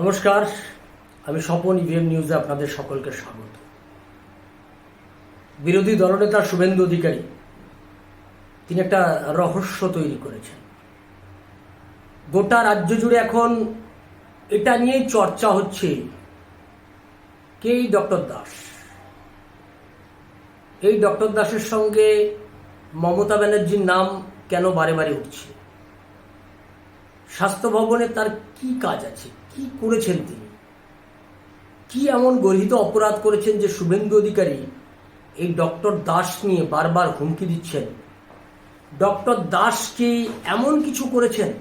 নমস্কার, আমি স্বপন ইভিএম নিউজে আপনাদের সকলকে স্বাগত। বিরোধী দলনেতা শুভেন্দু অধিকারী, তিনি একটা রহস্য তৈরি করেছেন। গোটা রাজ্য জুড়ে এখন এটা নিয়েই চর্চা হচ্ছে কে এই ডক্টর দাস? এই ডক্টর দাসের সঙ্গে মমতা ব্যানার্জির নাম কেন বারে বারে উঠছে? স্বাস্থ্য ভবনে তার কি কাজ আছে? কি করেছেন তিনি? কি এমন গর্হিত অপরাধ করেছেন যে শুভেন্দু অধিকারী এই ডক্টর দাস নিয়ে বারবার হুমকি দিচ্ছেন? ডক্টর দাস কি এমন কিছু করেছেন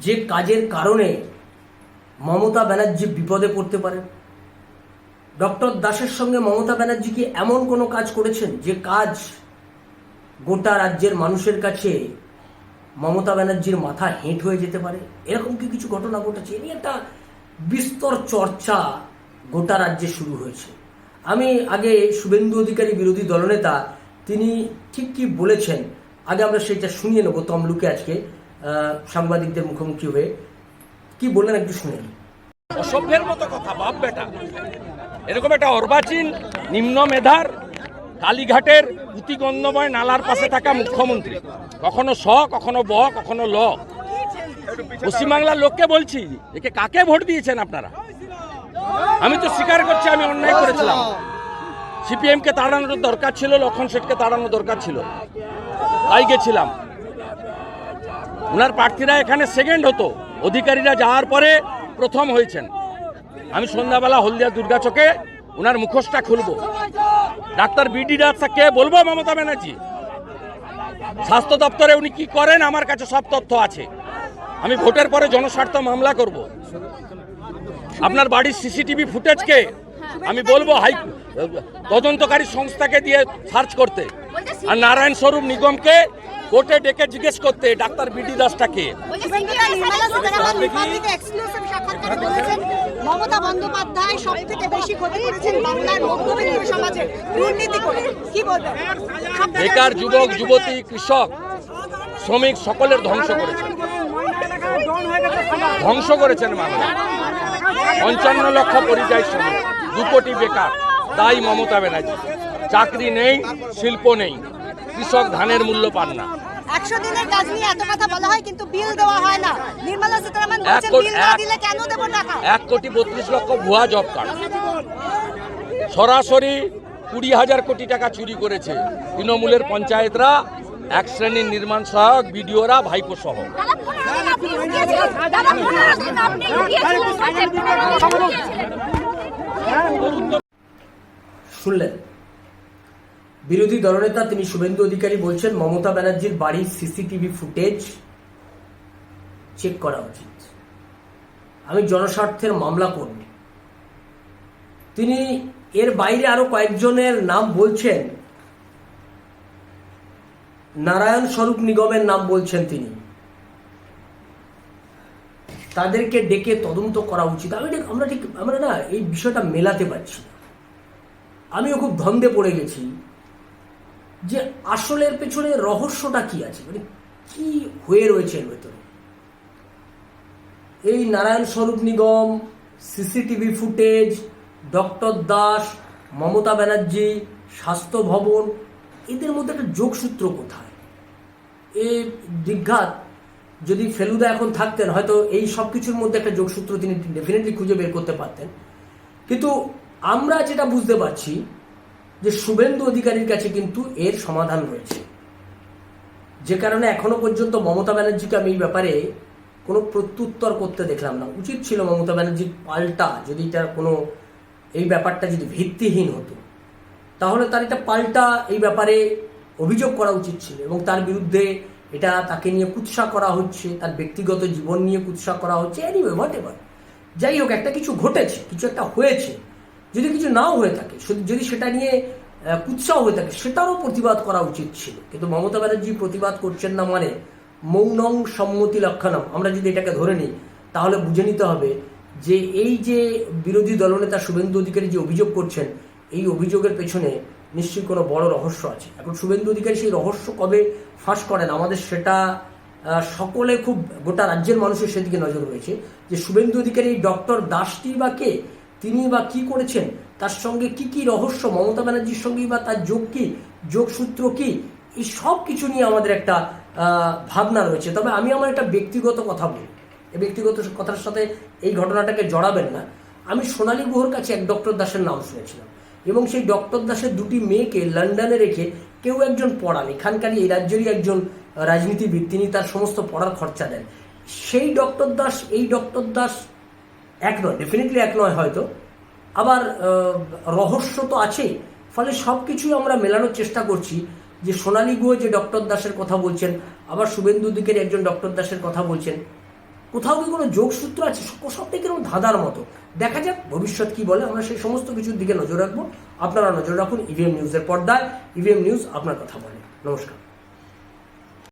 যে কাজের কারণে মমতা ব্যানার্জি বিপদে পড়তে পারেন? ডক্টর দাসের সঙ্গে মমতা ব্যানার্জি কি এমন কোনো কাজ করেছেন যে কাজ গোটা রাজ্যের মানুষের কাছে মমতা ব্যানার্জির মাথা হেঁট হয়ে যেতে পারে। এরকম কি কিছু ঘটনা ঘটেছে? এ নিয়ে একটা বিস্তর চর্চা গোটা রাজ্যে শুরু হয়েছে। আমি আগে শুভেন্দু অধিকারী বিরোধী দলনেতা, তিনি ঠিক কি বলেছেন, আগে আমরা সেটা শুনিয়ে নেব। তমলুকে আজকে সাংবাদিকদের মুখোমুখি হয়ে। কি বললেন একটু শুনে। অসভ্যের মতো কথা, বাপ বেটা। এরকম একটা অর্বাচীন, নিম্ন মেধার কালীঘাটের পুঁতিগন্ধময় নালার পাশে থাকা মুখ্যমন্ত্রী। কখনো স, কখনো ব, কখনো ল। পশ্চিমবাংলার লোককে বলছি, একে কাকে ভোট দিয়েছেন আপনারা? আমি তো স্বীকার করছি, আমি অন্যায় করেছিলাম। সিপিএম কে তাড়ানোর দরকার ছিল, লক্ষণ শেঠকে তাড়ানোর দরকার ছিল। তাই গেছিলাম। ওনার প্রার্থীরা এখানে সেকেন্ড হতো। অধিকারীরা যাওয়ার পরে প্রথম হয়েছেন। আমি সন্ধ্যাবেলা হলদিয়া দুর্গা চকে ওনার মুখোশটা খুলব। ডাক্তার বিডি কে বলব, মমতা ব্যানার্জি স্বাস্থ্য দপ্তরে উনি কি করেন, আমার কাছে সব তথ্য আছে। আমি ভোটের পরে জনস্বার্থ মামলা করব। আপনার বাড়ির সিসিটিভি ফুটেজকে আমি বলব হাই তদন্তকারী সংস্থাকে দিয়ে সার্চ করতে। আর নারায়ণ স্বরূপ নিগমকে কোর্টে ডেকে জিজ্ঞেস করতে ডাক্তার বিডি দাসটাকে। মমতা বন্দ্যোপাধ্যায় সব থেকে বেশি ক্ষতি করেছেন বাংলার মধ্যবিত্ত সমাজে। দুর্নীতি করে। কি বলবেন? বেকার যুবক যুবতী কৃষক শ্রমিক সকলের ধ্বংস করেছেন। ধ্বংস করেছেন বাংলা পঞ্চান্ন লক্ষ পরিযায়ী শ্রমিক দু কোটি বেকার। তাই মমতা ব্যানার্জি। চাকরি নেই শিল্প নেই। কৃষক ধানের মূল্য পান না। একশো দিনের কাজ নিয়ে এত কথা বলা হয় কিন্তু বিল দেওয়া হয় না। নির্মলা সীতারামন বলছেন বিল না দিলে কেন দেবো টাকা? এক কোটি বত্রিশ লক্ষ ভুয়া জব কার্ড। সরাসরি কুড়ি হাজার কোটি টাকা চুরি করেছে তৃণমূলের পঞ্চায়েতরা এক শ্রেণির নির্মাণ সহায়ক বিডিওরা ভাইপো সহ। আপনি লুকিয়েছিলেন শুনলেন? বিরোধী দলনেতা তিনি শুভেন্দু অধিকারী বলছেন, মমতা ব্যানার্জির বাড়ির সিসিটিভি ফুটেজ চেক করা উচিত। আমি জনস্বার্থের মামলা করব। তিনি এর বাইরে আরও কয়েকজনের নাম বলছেন। নারায়ণ স্বরূপ নিগমের নাম বলছেন তিনি। তাদেরকে ডেকে তদন্ত করা উচিত। আমি আমরা ঠিক আমরা না এই বিষয়টা মেলাতে পারছি আমিও খুব ধন্দে পড়ে গেছি। যে আসলের পেছনে রহস্যটা কি আছে? মানে কি হয়ে রয়েছে এর ভেতরে? এই Narayan Swarup Nigam, CCTV footage, doctor Das, Mamata Banerjee, Swasthya Bhavan, এদের মধ্যে একটা যোগসূত্র কোথায়? এই দীঘাত যদি ফেলুদা এখন থাকতেন, হয়তো এই সব কিছুর মধ্যে একটা যোগসূত্র তিনি ডেফিনেটলি খুঁজে বের করতে পারতেন। কিন্তু আমরা যেটা বুঝতে পারছি যে শুভেন্দু অধিকারীর কাছে কিন্তু এর সমাধান রয়েছে যে কারণে এখনও পর্যন্ত মমতা ব্যানার্জিকে আমি এই ব্যাপারে কোনো প্রত্যুত্তর করতে দেখলাম না। উচিত ছিল মমতা ব্যানার্জির পাল্টা যদি তার কোনো এই ব্যাপারটা যদি ভিত্তিহীন হতো, তাহলে তার এটা পাল্টা এই ব্যাপারে অভিযোগ করা উচিত ছিল এবং তার বিরুদ্ধে এটা তাকে নিয়ে কুৎসা করা হচ্ছে, তার ব্যক্তিগত জীবন নিয়ে কুৎসা করা হচ্ছে এনিওয়ে হোয়াট এভার যাই হোক, একটা কিছু ঘটেছে, কিছু একটা হয়েছে। যদি কিছু নাও হয়ে থাকে যদি সেটা নিয়ে কুৎসাও হয়ে থাকে, সেটারও প্রতিবাদ করা উচিত ছিল। কিন্তু মমতা ব্যানার্জি প্রতিবাদ করছেন না মানে মৌনং সম্মতি লক্ষণম। আমরা যদি এটাকে ধরে নিই, তাহলে বুঝে নিতে হবে যে এই যে বিরোধী দলনেতা শুভেন্দু অধিকারী যে অভিযোগ করছেন, এই অভিযোগের পেছনে নিশ্চয়ই কোনো বড় রহস্য আছে। এখন শুভেন্দু অধিকারী সেই রহস্য কবে ফাঁস করেন? আমাদের সেটা সকলে খুব, গোটা রাজ্যের মানুষের সেদিকে নজর রয়েছে যে শুভেন্দু অধিকারী ডক্টর দাসটি বা কে? তিনি বা কি করেছেন? তার সঙ্গে কি কি রহস্য? মমতা ব্যানার্জির সঙ্গেই বা তার যোগ কি? যোগসূত্র কি? এই সব কিছু নিয়ে আমাদের একটা ভাবনা রয়েছে। তবে আমি আমার একটা ব্যক্তিগত কথা বলি। এই ব্যক্তিগত কথার সাথে এই ঘটনাটাকে জড়াবেন না। আমি সোনালী গুহর কাছে এক ডক্টর দাসের নাম শুনেছিলাম। এবং সেই ডক্টর দাসের দুটি মেয়েকে লন্ডনে রেখে কেউ একজন পড়ান। এখানকারই এই রাজ্যেরই একজন রাজনীতিবিদ, তিনি তার সমস্ত পড়ার খরচা দেন। সেই ডক্টর দাস, এই ডক্টর দাস এক নয় ডেফিনেটলি এক নয় হয়তো। আবার রহস্য তো আছেই। ফলে সব কিছুই আমরা মেলানোর চেষ্টা করছি যে সোনালী গুহ যে ডক্টর দাসের কথা বলছেন, আবার শুভেন্দু দিকের একজন ডক্টর দাসের কথা বলছেন। কোথাও কি কোনো যোগসূত্র আছে? সবটাই কীরকম ধাঁধার মতো। দেখা যাক ভবিষ্যৎ কি বলে। আমরা সেই সমস্ত কিছুর দিকে নজর রাখব। আপনারা নজর রাখুন ইভিএম নিউজের পর্দায়। ইভিএম নিউজ আপনার কথা বলে। নমস্কার।